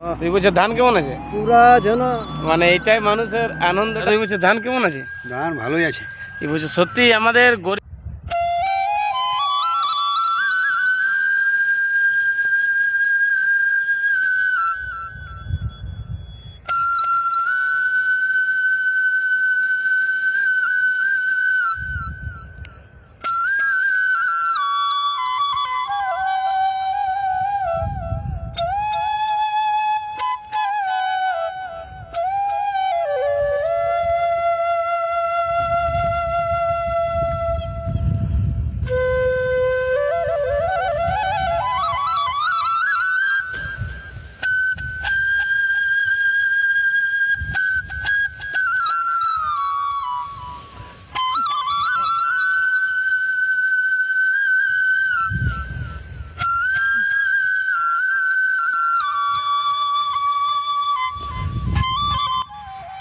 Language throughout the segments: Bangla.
দুই বছর ধান কেমন আছে? পুরা যেন মানে এটাই মানুষের আনন্দ। দুই বছর ধান কেমন আছে? ধান ভালোই আছে। এই বছর সত্যি আমাদের গরিব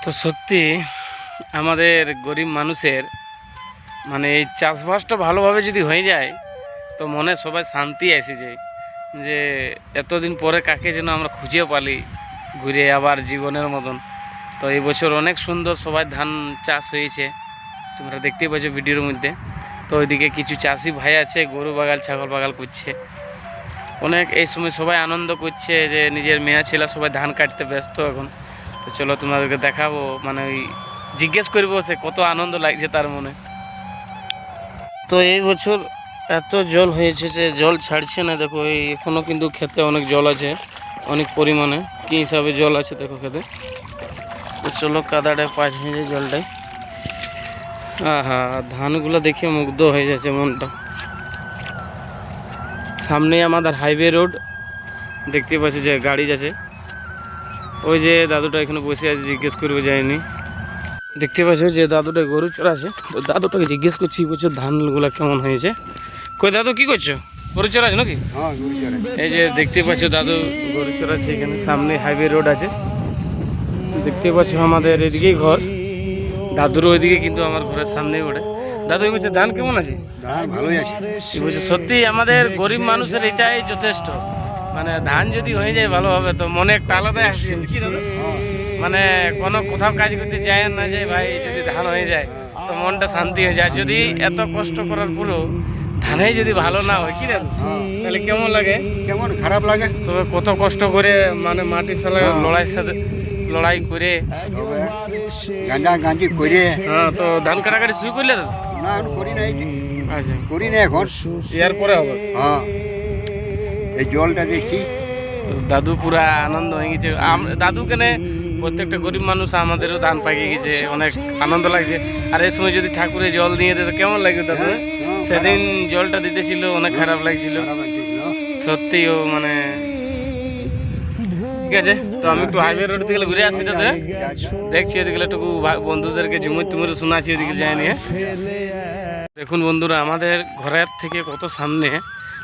তো সত্যি আমাদের গরিব মানুষের মানে এই চাষবাসটা ভালোভাবে যদি হয়ে যায়, তো মনে সবাই শান্তি এসে যায় যে এতদিন পরে কাকে যেন আমরা খুঁজে পালি ঘুরে আবার জীবনের মতন। তো এই বছর অনেক সুন্দর সবাই ধান চাষ হয়েছে, তোমরা দেখতেই পাচ্ছ ভিডিওর মধ্যে। তো ওইদিকে কিছু চাষি ভাই আছে, গরু বাগাল, ছাগল বাগাল করছে। অনেক এই সময় সবাই আনন্দ করছে যে নিজের মেয়ে ছেলে সবাই ধান কাটতে ব্যস্ত এখন। তো চলো তোমাদেরকে দেখাবো মানে ওই জিজ্ঞেস করব সে কত আনন্দ লাগছে তার মনে। তো এই বছর এত জল হয়েছে যে জল ছাড়ছে না, দেখো, এই এখনও কিন্তু খেতে অনেক জল আছে, অনেক পরিমাণে। কী হিসাবে জল আছে দেখো খেতে। তো চলো কাদাটায় পাঁচ ভেঙে জলটাই আহা, ধানগুলো দেখে মুগ্ধ হয়ে যাচ্ছে মনটা। সামনেই আমাদের হাইওয়ে রোড দেখতে পাচ্ছি যে গাড়ি যাচ্ছে। ওই যে দাদুটা এখানে বসে আছে জিজ্ঞেস করবে যায়নি। দেখতে পাচ্ছ যে দাদুটা গরু চড়াছে তো দাদুটাকে জিজ্ঞেস করছি বছর ধানগুলো কেমন হয়েছে? কই দাদু কি করছ? গরু চড়াছ নাকি? হ্যাঁ এই যে দেখতে পাচ্ছ দাদু গরু চড়াচ্ছে এখানে সামনে হাইওয়ে রোড আছে। দেখতে পাচ্ছ আমাদের এদিকেই ঘর। দাদুর ওইদিকে কিন্তু আমার ঘরের সামনেই ওঠে। দাদু এই বছর ধান কেমন আছে? ধান ভালোই আছে। এই বছর সত্যি আমাদের গরিব মানুষের এটাই যথেষ্ট। মানে ধান যদি হয়ে যায় ভালোভাবে তো মনে একটা হ্যাঁ মানে কোনো কোথাও কাজ করতে যায় না যে ভাই যদি ধান হয়ে যায় তো মনটা শান্তি হয়ে যায়। যদি এত কষ্ট করার পরেও ধানেই যদি ভালো না হয় কি হ্যাঁ তাহলে কেমন লাগে? কেমন খারাপ লাগে? তবে কত কষ্ট করে মানে মাটির সাথে হ্যাঁ। লড়াই সাথে লড়াই করে। গাঁজা গাঁজি করে। হ্যাঁ তো ধান কাটাকাটি শুরু করলে না করি নাই। আচ্ছা। করি না এখন। ইয়ার পরে হবে হ্যাঁ। এই জলটা দেখি। দাদু পুরা আনন্দ হয়ে গেছে। দাদু কেনে প্রত্যেকটা গরিব মানুষ আমাদেরও ধান পাকিয়ে গেছে অনেক আনন্দ লাগছে। আর এই সময় যদি ঠাকুরে জল দিয়ে দিত কেমন লাগবে দাদু? হ্যাঁ, সেদিন জলটা দিতেছিল অনেক খারাপ লাগছিল। সত্যি ও মানে ঠিক আছে তো আমি একটু হাইওয়ে রোড থেকে ঘুরে আসি দাদা দেখছি ওদিকে একটু বন্ধুদেরকে ঝুমুর টুমুর শোনাচ্ছি ওদিকে যায়নি হ্যাঁ? দেখুন বন্ধুরা আমাদের ঘরের থেকে কত সামনে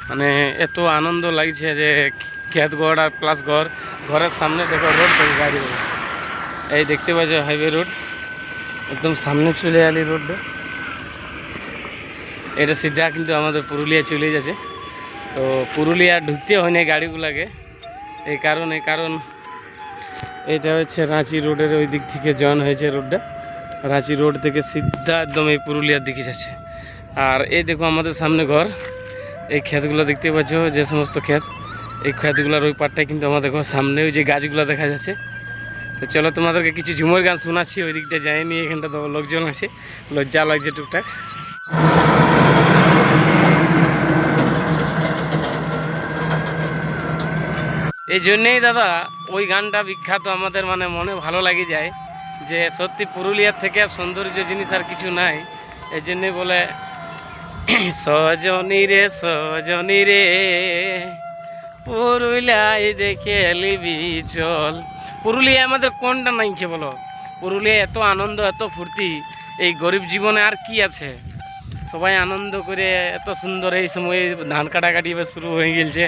মানে এত আনন্দ লাগছে যে ঘর আর প্লাস ঘর ঘরের সামনে দেখো রোড দেখো গাড়ি। এই দেখতে পাচ্ছ হাইওয়ে রোড একদম সামনে চলে আলি রোডটা এটা সিধা কিন্তু আমাদের পুরুলিয়া চলে যাচ্ছে। তো পুরুলিয়া ঢুকতে হয় না গাড়িগুলাকে। এই কারণে কারণ এটা হচ্ছে রাঁচি রোডের ওই দিক থেকে জয়েন হয়েছে রোডটা রাঁচি রোড থেকে সিধা একদম এই পুরুলিয়ার দিকে যাচ্ছে। আর এই দেখো আমাদের সামনে ঘর। এই ক্ষেতগুলো দেখতে পাচ্ছ, যে সমস্ত ক্ষেত। এই ক্ষেতগুলোর ওই পাটটাই কিন্তু আমাদের ঘর, সামনে ওই যে গাছগুলো দেখা যাচ্ছে। তো চলো তোমাদেরকে কিছু ঝুমুর গান শোনাচ্ছি, ওই দিকটা যায়নি এখানটা তো লোকজন আছে, লজ্জা লাগছে টুকটাক। এই জন্যেই দাদা, ওই গানটা বিখ্যাত, আমাদের মানে মনে ভালো লাগে যায়, যে সত্যি পুরুলিয়ার থেকে সৌন্দর্য জিনিস আর কিছু নাই, এই জন্যে বলে সজনী রে সজনী রে, পুরুলিয়ায় দেখে লিবি চল পুরুলিয়া আমাদের কোনটা নাইছে বলো? পুরুলিয়া এত আনন্দ, এত ফুর্তি, এই গরিব জীবনে আর কি আছে? সবাই আনন্দ করে এত সুন্দর এই সময় ধান কাটাকাটি এবার শুরু হয়ে গেছে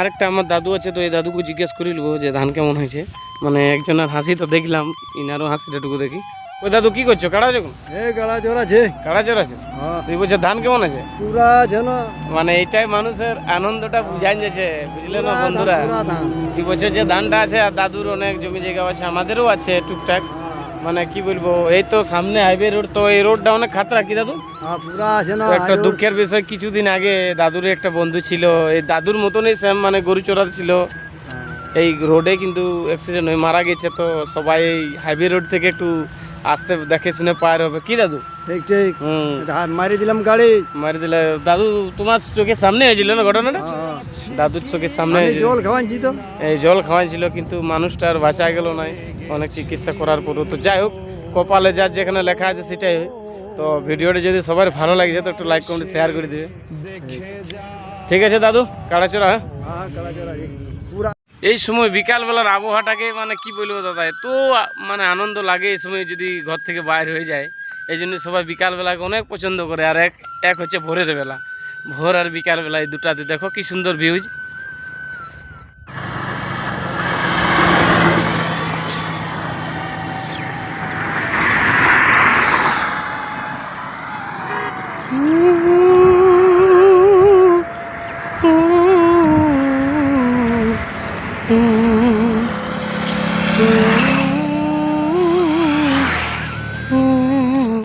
আরেকটা আমার দাদু আছে, তো এই দাদুকে জিজ্ঞেস করিলব যে ধান কেমন হয়েছে? মানে একজনের হাসি তো দেখলাম, ইনারও হাসিটাটুকু দেখি। ওই দাদু কি করছ? কাড়া যখন এ গাড়া জোর আছে। কাড়া চোর আছে? হ্যাঁ। তুই বলছো ধান কেমন আছে? পুরা যেন মানে এইটাই মানুষের আনন্দটা বুঝাই যাচ্ছে বুঝলে না বন্ধুরা। এই বছর যে ধানটা আছে আর দাদুর অনেক জমি জায়গা আছে আমাদেরও আছে টুকটাক। মানে কি বলব এই তো সামনে হাইওয়ে রোড তো এই রোডটা অনেক খাতরা কি দাদু? হ্যাঁ একটা দুঃখের বিষয় কিছুদিন আগে দাদুর একটা বন্ধু ছিল এই দাদুর মতনই সেম মানে গরু চড়াতে ছিল। হ্যাঁ, এই রোডে কিন্তু অ্যাক্সিডেন্ট হয়ে মারা গেছে তো সবাই এই হাইওয়ে রোড থেকে একটু আসতে দেখে শুনে পার হবে। কি দাদু? ঠিক ঠিক। ধান মারি দিলাম গাড়ি। মারি দিলে দাদু তোমার চোখের সামনে হয়েছিল না ঘটনাটা? হ্যাঁ। দাদুর চোখের সামনে হয়েছিল। জল খাওয়াচ্ছি তো। এই জল খাওয়াইছিল কিন্তু মানুষটা আর বাঁচা গেল নাই। অনেক চিকিৎসা করার পরও। তো যাই হোক কপালে যার যেখানে লেখা আছে সেটাই হয়। তো ভিডিওটা যদি সবার ভালো লাগছে তো একটু লাইক কমেন্ট শেয়ার করে দিবে। ঠিক আছে দাদু কাড়াচোরা হ্যাঁ? হ্যাঁ এই সময় বিকালবেলার আবহাওয়াটাকে মানে কি বলব দাদা, এত মানে আনন্দ লাগে এই সময় যদি ঘর থেকে বাইর হয়ে যায়। এই জন্য সবাই বিকালবেলাকে অনেক পছন্দ করে, আর এক এক হচ্ছে ভোরের বেলা। ভোর আর বিকালবেলা এই দুটাতে দেখো কি সুন্দর ভিউজ